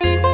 তারা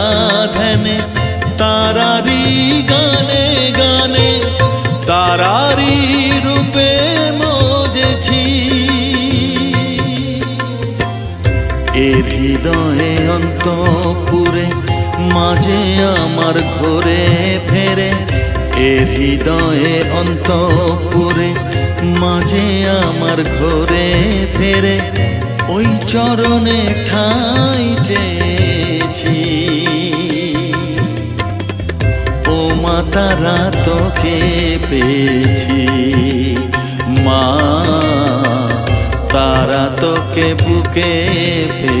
হৃদয়ে অন্তপুরে, মাঝে আমার ঘরে ফেরে। এর হৃদয়ে অন্তপুরে, মাঝে আমার ঘরে ফেরে। ওই চরণে ঠাই চেয়েছি। ও মা, তারা তোকে পেয়েছি। মা, তারা তোকে বুকে পেয়েছি।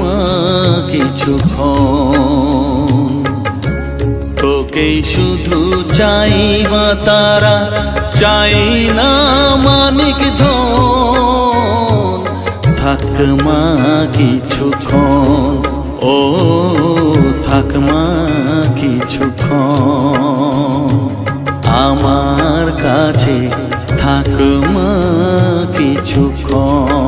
মা কিছুক্ষণ তোকেই শুধু চাই মা তারা, চাই না মানিক ধন। থাক মা কিছুক্ষণ ও, থাক মা কিছুক্ষণ আমার কাছে থাক মা কিছুক্ষণ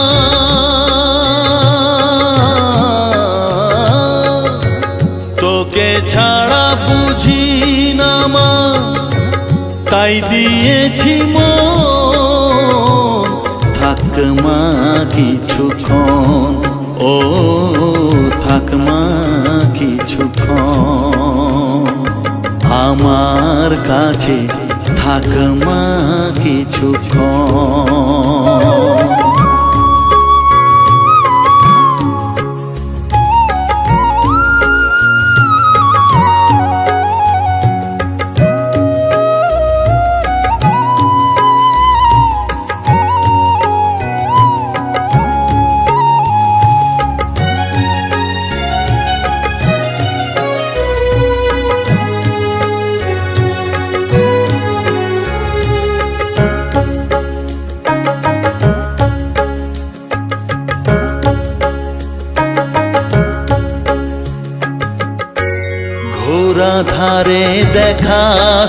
দিয়েছি মন থাক মা কিছুক্ষণ ও থাক মা কিছুক্ষণ আমার কাছে থাক মা কিছুক্ষণ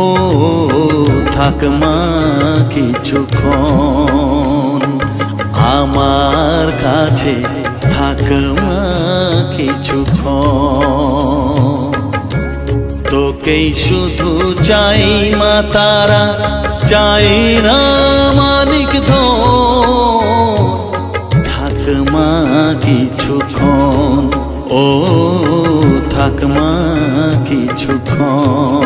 ও থাকমা কিছুক্ষণ আমার কাছে থাকমা কিছুক্ষণ তোকেই শুধু চাই মা তারা চাই না মানিক থাক মা কিছুক্ষণ ও থাক মা কিছুক্ষণ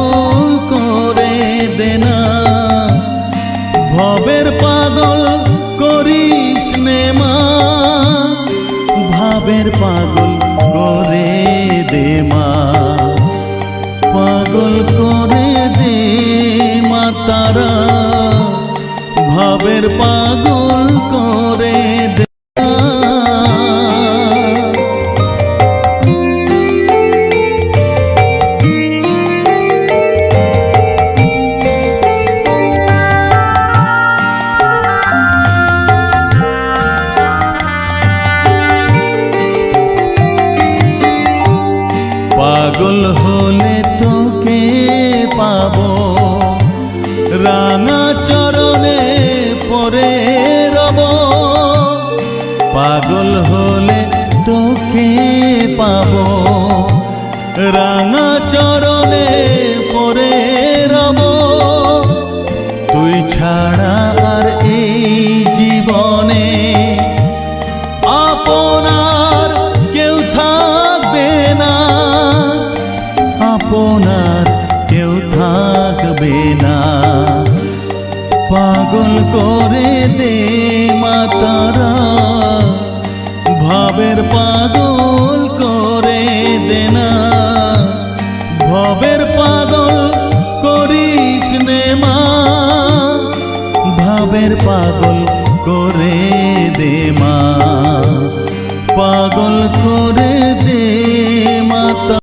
ভাবের পাগল হলে তোকে পাব। রাঙা চরণে পরে রব। তুই ছাড়া আর এই জীবনে আপনার কেউ থাকবে না। আপনার কেউ থাকবে না। পাগল করে দে মাতারা। ভাবের পাগল করে দেনা। ভবের পাগল করিস নে মা। ভাবের পাগল